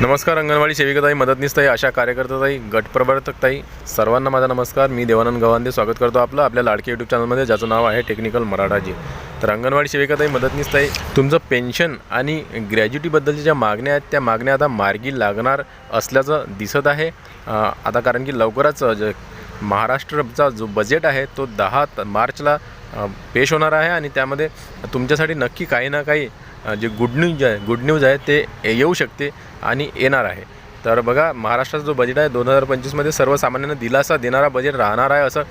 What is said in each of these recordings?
नमस्कार अंगणवाडी सेविकाताई मदतनीसताई अशा कार्यकर्ताताई गटप्रवर्तकताई सर्वांना माझा नमस्कार. मी देवानंद गवांदे स्वागत करतो आपलं आपल्या लाडके यूट्यूब चॅनलमध्ये ज्याचं नाव आहे टेक्निकल मराठाजी. तर अंगणवाडी सेविकाताई मदतनीसताई तुमचं पेन्शन आणि ग्रॅज्युटीबद्दलच्या ज्या मागण्या आहेत त्या मागण्या आता मार्गी लागणार असल्याचं दिसत आहे. आता कारण की लवकरच जे जो बजेट आहे तो दहा मार्चला पेश होणार आहे आणि त्यामध्ये तुमच्यासाठी नक्की काही ना काही जे गुड न्यूज आहे गुड न्यूज आहे ते येऊ शकते आणि येणार आहे. तर बघा महाराष्ट्राचा जो बजेट आहे दोन हजार पंचवीसमध्ये सर्वसामान्यांना दिलासा देणारा बजेट राहणार आहे असं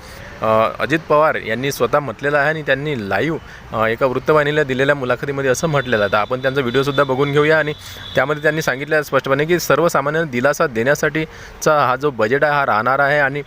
अजित पवार यांनी स्वतः म्हटलेलं आहे आणि त्यांनी लाईव्ह एका वृत्तवाहिनीला दिलेल्या मुलाखतीमध्ये असं म्हटलेलं आहे. तर आपण त्यांचा व्हिडिओसुद्धा बघून घेऊया आणि त्यामध्ये त्यांनी सांगितलं स्पष्टपणे की सर्वसामान्यांना दिलासा देण्यासाठीचा हा जो बजेट आहे हा राहणार आहे आणि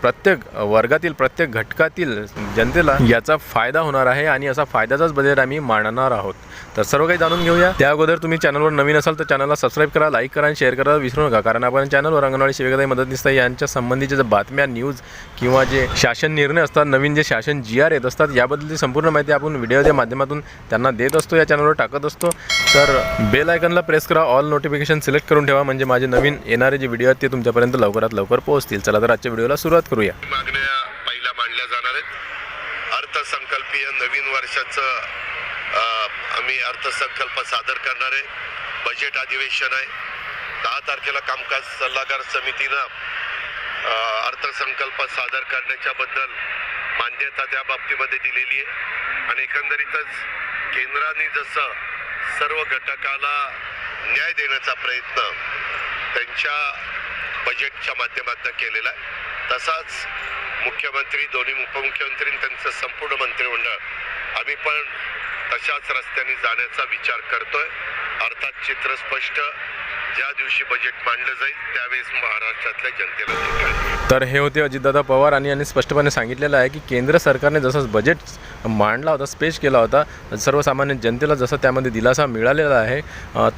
प्रत्येक वर्गातील प्रत्येक घटकातील जनतेला याचा फायदा होणार आहे आणि असा फायद्याचाच बजेट आम्ही मांडणार आहोत. तर सर्व काही जाणून घेऊया. त्या अगोदर तुम्ही चॅनलवर नवीन असाल तर चॅनलला सबस्क्राईब करा लाईक करा आणि शेअर करा. विसरू नका कारण आपण चॅनलवर अंगणवाडी सेविकाताई मदतनीसताई यांच्या संबंधीच्या ज्या बातम्या न्यूज किंवा जे शासन निर्णय असतात नवीन जे शासन जी आर येत असतात याबद्दलची संपूर्ण माहिती आपण व्हिडिओच्या माध्यमातून त्यांना देत असतो या चॅनलवर टाकत असतो. तर बेल आयकनला प्रेस करा ऑल नोटिफिकेशन सिलेक्ट करून ठेवा म्हणजे माझे नवीन येणारे जे व्हिडिओ आहेत ते तुमच्यापर्यंत लवकरात लवकर पोहोचतील. चला तर आजच्या व्हिडिओला सुरुवात करूया. मागण्या पहिल्या मांडल्या जाणार आहेत. अर्थसंकल्पीय नवीन वर्षाचं आम्ही अर्थसंकल्प सादर करणार आहे. बजेट अधिवेशन आहे. दहा तारखेला कामकाज सल्लागार समितीनं अर्थसंकल्प सादर करण्याच्या बद्दल मान्यता त्या बाबतीमध्ये दिलेली आहे. आणि एकंदरीतच केंद्राने जसं सर्व घटकाला न्याय देण्याचा प्रयत्न त्यांच्या बजेटच्या माध्यमातून केलेला आहे तसाच मुख्यमंत्री दोन्ही उपमुख्यमंत्री आणि त्यांचं संपूर्ण मंत्रिमंडळ आम्ही पण तशाच रस्त्याने जाण्याचा विचार करतोय. अर्थात चित्र स्पष्ट ज्या दिवशी बजेट मांडलं जाईल त्यावेळेस महाराष्ट्रातल्या जनतेला तर हे होते अजितदादा पवार आणि यांनी स्पष्टपणे सांगितलेलं आहे की केंद्र सरकारने जसं बजेट मांडला होता स्पेश केला होता सर्वसामान्य जनतेला जसं त्यामध्ये दिलासा मिळालेला आहे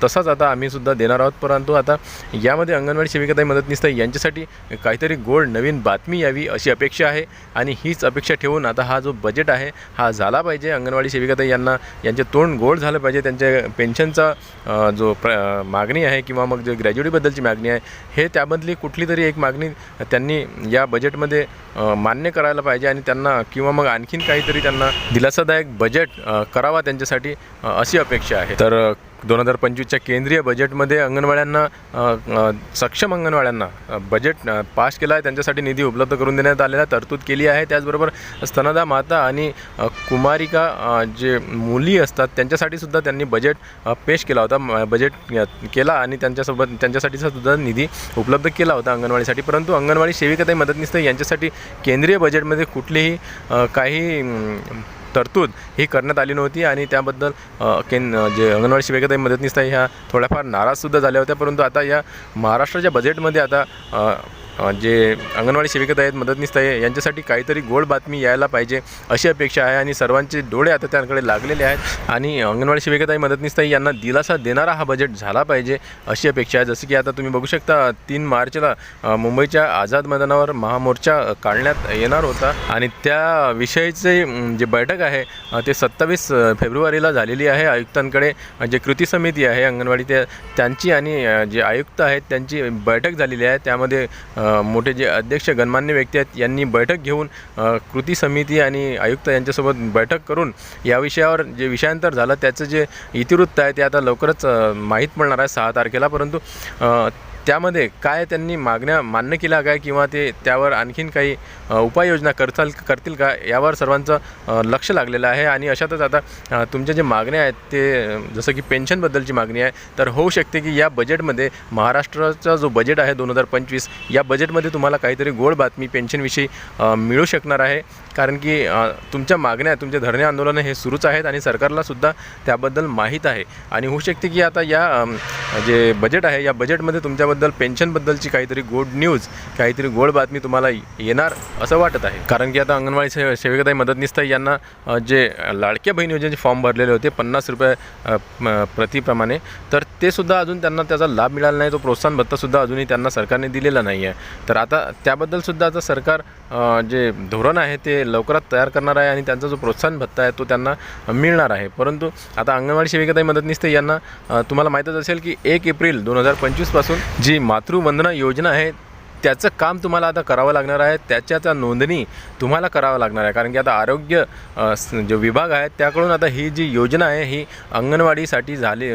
तसाच आता आम्ही सुद्धा देणार आहोत. परंतु आता यामध्ये अंगणवाडी सेविकाताई मदतनीस यांच्यासाठी काहीतरी गोड नवीन बातमी यावी अशी अपेक्षा आहे आणि हीच अपेक्षा ठेवून आता हा जो बजेट आहे हा झाला पाहिजे. अंगणवाडी सेविकाताई यांना यांचे तोंड गोड झालं पाहिजे. त्यांच्या पेन्शनचा जो प्र मागणी आहे किंवा मग जे ग्रॅज्युएटीबद्दलची मागणी आहे हे त्यामधली कुठली तरी एक मागणी त्यांनी या बजेटमध्ये मान्य करायला पाहिजे आणि त्यांना किंवा मग आणखीन काहीतरी त्यांना दिलासादायक बजेट करावा त्यांच्यासाठी अशी अपेक्षा आहे. तर दोन हजार पंचवीसच्या केंद्रीय बजेटमध्ये अंगणवाड्यांना सक्षम अंगणवाड्यांना बजेट पास केला आहे त्यांच्यासाठी निधी उपलब्ध करून देण्यात आलेला तरतूद केली आहे. त्याचबरोबर स्तनदा माता आणि कुमारिका जे मुली असतात त्यांच्यासाठी सुद्धा त्यांनी बजेट पेश केला होता. बजेट केला आणि त्यांच्यासोबत त्यांच्यासाठीचा सुद्धा निधी उपलब्ध केला होता अंगणवाडीसाठी. परंतु अंगणवाडी सेविकाताई मदतनीस यांच्यासाठी केंद्रीय बजेटमध्ये कुठलीही काही तरतूद ही करण्यात आली नव्हती आणि त्याबद्दल केन जे अंगणवाडी सेविकाताई मदतनीस ह्या थोड्याफार नाराजसुद्धा झाल्या होत्या परंतु आता या महाराष्ट्राच्या बजेटमध्ये आता जे अंगणवाडी सेविका आहेत मदतनीस आहे यांच्यासाठी काहीतरी गोड बातमी यायला पाहिजे अशी अपेक्षा आहे आणि सर्वांचे डोळे आता त्याकडे लागलेले आहेत. आणि अंगणवाडी सेविकाताई मदतनीस ताई यांना दिलासा देणारा हा बजेट झाला पाहिजे अशी अपेक्षा आहे. जसं की आता तुम्ही बघू शकता तीन मार्चला मुंबईच्या आझाद मैदानावर महामोर्चा काढण्यात येणार होता. आणि त्या विषयीचे जे बैठक आहे ते सत्तावीस फेब्रुवारीला झालेली आहे. आयुक्तांकडे जे कृती समिती आहे अंगणवाडी त्या त्यांची आणि जे आयुक्त आहेत त्यांची बैठक झालेली आहे. त्यामध्ये मोठे जे अध्यक्ष गणमान्य व्यक्ती आहेत यांनी बैठक घेऊन कृती समिती आणि आयुक्त यांच्यासोबत बैठक करून या विषयावर जे विषयांतर झालं त्याचं जे इतिवृत्त आहे ते आता लवकरच माहीत पडणार आहे सहा तारखेला. परंतु त्यामध्ये काय त्यांनी मागण्या मान्य केल्या काय किंवा ते त्यावर आणखीन काही उपाययोजना करताल करतील का यावर सर्वांचं लक्ष लागलेलं आहे आणि अशातच आता तुमच्या जे मागण्या आहेत ते जसं की पेन्शनबद्दलची मागणी आहे तर होऊ शकते की या बजेटमध्ये महाराष्ट्राचा जो बजेट आहे दोन हजार पंचवीस या बजेटमध्ये तुम्हाला काहीतरी गोड बातमी पेन्शनविषयी मिळू शकणार आहे. कारण की तुमच्या मागण्या तुमचे धरणे आंदोलनं हे सुरूच आहेत आणि सरकारला सुद्धा त्याबद्दल माहीत आहे. आणि होऊ शकते की आता या जे बजेट आहे या बजेटमध्ये तुमच्याबद्दल पेन्शनबद्दलची काहीतरी गोड न्यूज काहीतरी गोड बातमी तुम्हाला येणार असं वाटत आहे. कारण की आता अंगणवाडी से सेविकाताई मदतनीसताई यांना जे लाडक्या बहीण योजनेचे फॉर्म भरलेले होते पन्नास रुपये म- प्रतिप्रमाणे तर ते सुद्धा अजून त्यांना त्याचा लाभ मिळाला नाही तो प्रोत्साहन भत्तासुद्धा अजूनही त्यांना सरकारने दिलेला नाही आहे तर आता त्याबद्दलसुद्धा आता सरकार जे धोरण आहे ते लवकरात तयार करणार आहे आणि त्यांचा जो प्रोत्साहन भत्ता आहे तो त्यांना मिळणार आहे. परंतु आता अंगणवाडी सेविकाताई मदतनीस ते यांना तुम्हाला माहीतच असेल की एक एप्रिल दोन हजार पंचवीसपासून जी मातृवंदना योजना आहे त्याचं काम तुम्हाला आता करावं लागणार आहे त्याच्याचा नोंदणी तुम्हाला करावं लागणार आहे. कारण की आता आरोग्य जो विभाग आहे त्याकडून आता ही जी योजना आहे ही अंगणवाडीसाठी झाली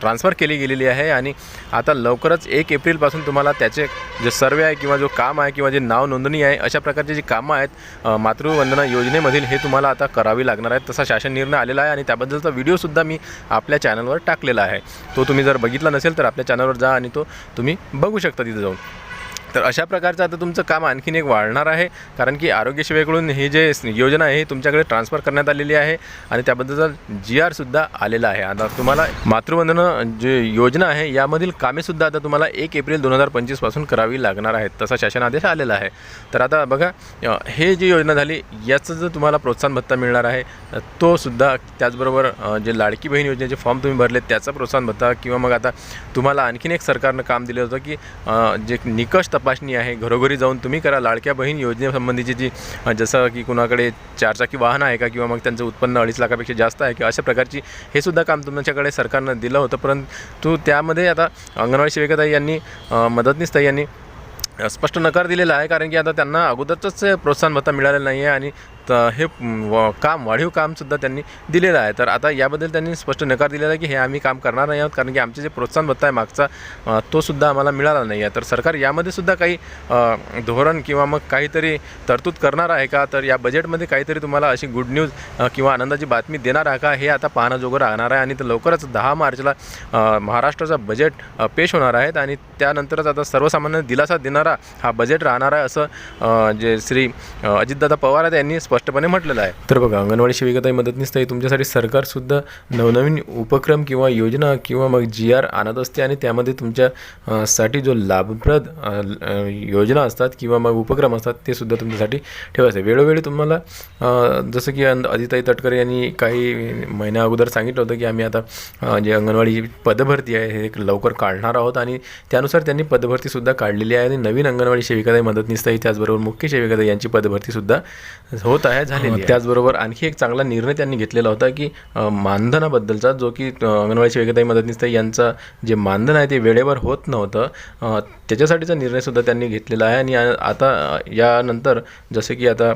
ट्रान्सफर केली गेलेली आहे. आणि आता लवकरच एक एप्रिलपासून तुम्हाला त्याचे जे सर्वे आहे किंवा जो काम आहे किंवा जे नाव नोंदणी आहे अशा प्रकारची जी कामं आहेत मातृवंदना योजनेमधील हे तुम्हाला आता करावी लागणार आहेत तसा शासन निर्णय आलेला आहे आणि त्याबद्दलचा व्हिडिओसुद्धा मी आपल्या चॅनलवर टाकलेला आहे. तो तुम्ही जर बघितला नसेल तर आपल्या चॅनलवर जा आणि तो तुम्ही बघू शकता तिथे जाऊन. तर अशा प्रकारचं आता तुमचं काम आणखीन एक वाढणार आहे कारण की आरोग्य सेवेकडून ही जे योजना आहे ही तुमच्याकडे ट्रान्सफर करण्यात आलेली आहे आणि त्याबद्दलचा जी आरसुद्धा आलेला आहे. आता तुम्हाला मातृवंदना जे योजना आहे यामधील कामेसुद्धा आता तुम्हाला एक एप्रिल दोन हजार पंचवीसपासून करावी लागणार आहेत तसा शासन आदेश आलेला आहे. तर आता बघा हे जी योजना झाली याचं जर तुम्हाला प्रोत्साहन भत्ता मिळणार आहे तोसुद्धा तो सुद्धा त्याचबरोबर जे लाडकी बहीण योजनेचे फॉर्म तुम्ही भरले त्याचा प्रोत्साहन भत्ता किंवा मग आता तुम्हाला आणखीन एक सरकारनं काम दिलं होतं की जे निकष तपासणी आहे. घरोघरी जाऊन तुम्ही करा. लाडक्या बहीण योजनेसंबंधीची जी जसं की कुणाकडे चारचाकी वाहन आहे का किंवा मग त्यांचं उत्पन्न अडीच लाखापेक्षा जास्त आहे किंवा अशा प्रकारची हे सुद्धा काम तुमच्याकडे सरकारनं दिलं होतं. परंतु त्यामध्ये आता अंगणवाडी सेविकाताई यांनी मदतनीस ताई यांनी स्पष्ट नकार दिलेला आहे. कारण की आता त्यांना अगोदरच प्रोत्साहन भत्ता मिळालेला नाही आहे आणि तर हे व- काम वाढीव कामसुद्धा त्यांनी दिलेलं आहे. तर आता याबद्दल त्यांनी स्पष्ट नकार दिलेला आहे की हे आम्ही काम करणार नाही आहोत कारण की आमचे जे प्रोत्साहन भत्ता आहे मागचा तोसुद्धा आम्हाला मिळाला नाही आहे. तर सरकार यामध्ये सुद्धा काही धोरण किंवा मग काहीतरी तरतूद करणार आहे का? तर या बजेटमध्ये काहीतरी तुम्हाला अशी गुड न्यूज किंवा आनंदाची बातमी देणार आहे का? हे आता पाहण्याजोगं राहणार आहे आणि तर लवकरच दहा मार्चला महाराष्ट्राचा बजेट पेश होणार आहेत आणि त्यानंतरच आता सर्वसामान्य दिलासा देणारा हा बजेट राहणार आहे असं जे श्री अजितदादा पवार आहेत यांनी स्पष्टपणे म्हटलेलं आहे. तर बघा अंगणवाडी सेविकाताई मदतनीस ताई तुमच्यासाठी सरकारसुद्धा नवनवीन उपक्रम किंवा योजना किंवा मग जी आर आणत असते आणि त्यामध्ये तुमच्या साठी जो लाभप्रद योजना असतात किंवा मग उपक्रम असतात ते सुद्धा तुमच्यासाठी ठेवायचे. वेळोवेळी तुम्हाला जसं की अन- अदिताई तटकर यांनी काही महिन्या अगोदर सांगितलं होतं की आम्ही आता जे अंगणवाडी पदभरती आहे हे लवकर काढणार आहोत आणि त्यानुसार त्यांनी पदभरतीसुद्धा काढलेली आहे आणि नवीन अंगणवाडी सेविकाताई मदतनीसताई त्याचबरोबर मुख्य सेविकाताई यांची पदभरतीसुद्धा होत आहे झालेली आहे. त्याचबरोबर आणखी एक चांगला निर्णय त्यांनी घेतलेला होता की मानधनाबद्दलचा जो की अ, अंगणवाडी सेविकाताई मदतनीसताई यांचा जे मानधन आहे ते वेळेवर होत नव्हतं. त्याच्यासाठीचा निर्णयसुद्धा त्यांनी घेतलेला आहे आणि आता यानंतर जसं की आता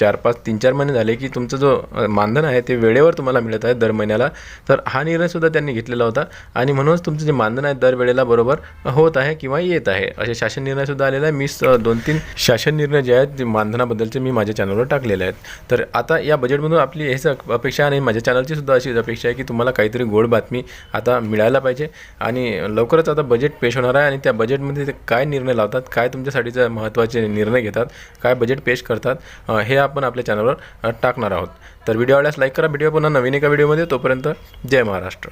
चार पाच तीन चार महिने झाले की तुमचं जो मानधन आहे ते वेळेवर तुम्हाला मिळत आहे दर महिन्याला. तर हा निर्णयसुद्धा त्यांनी घेतलेला होता आणि म्हणूनच तुमचं जे मानधन आहे दर वेळेला बरोबर होत आहे किंवा येत आहे. असे शासन निर्णयसुद्धा आलेला आहे. मी दोन तीन शासन निर्णय जे आहेत ते मानधनाबद्दलचे मी माझ्या चॅनलवर टाकलेले आहेत. तर आता या बजेटमधून आपली हेच अपेक्षा आणि माझ्या चॅनलची सुद्धा अशीच अपेक्षा आहे की तुम्हाला काहीतरी गोड बातमी आता मिळायला पाहिजे. आणि लवकरच आता बजेट पेश होणार आहे आणि त्या बजेटमध्ये ते काय निर्णय लावतात काय तुमच्यासाठीचे महत्त्वाचे निर्णय घेतात काय बजेट पेश करतात हे आपण आपल्या चॅनलवर टाकणार आहोत. तर व्हिडिओ आवडल्यास लाईक करा. व्हिडिओ पुन्हा नवीन एका व्हिडिओमध्ये तोपर्यंत जय महाराष्ट्र.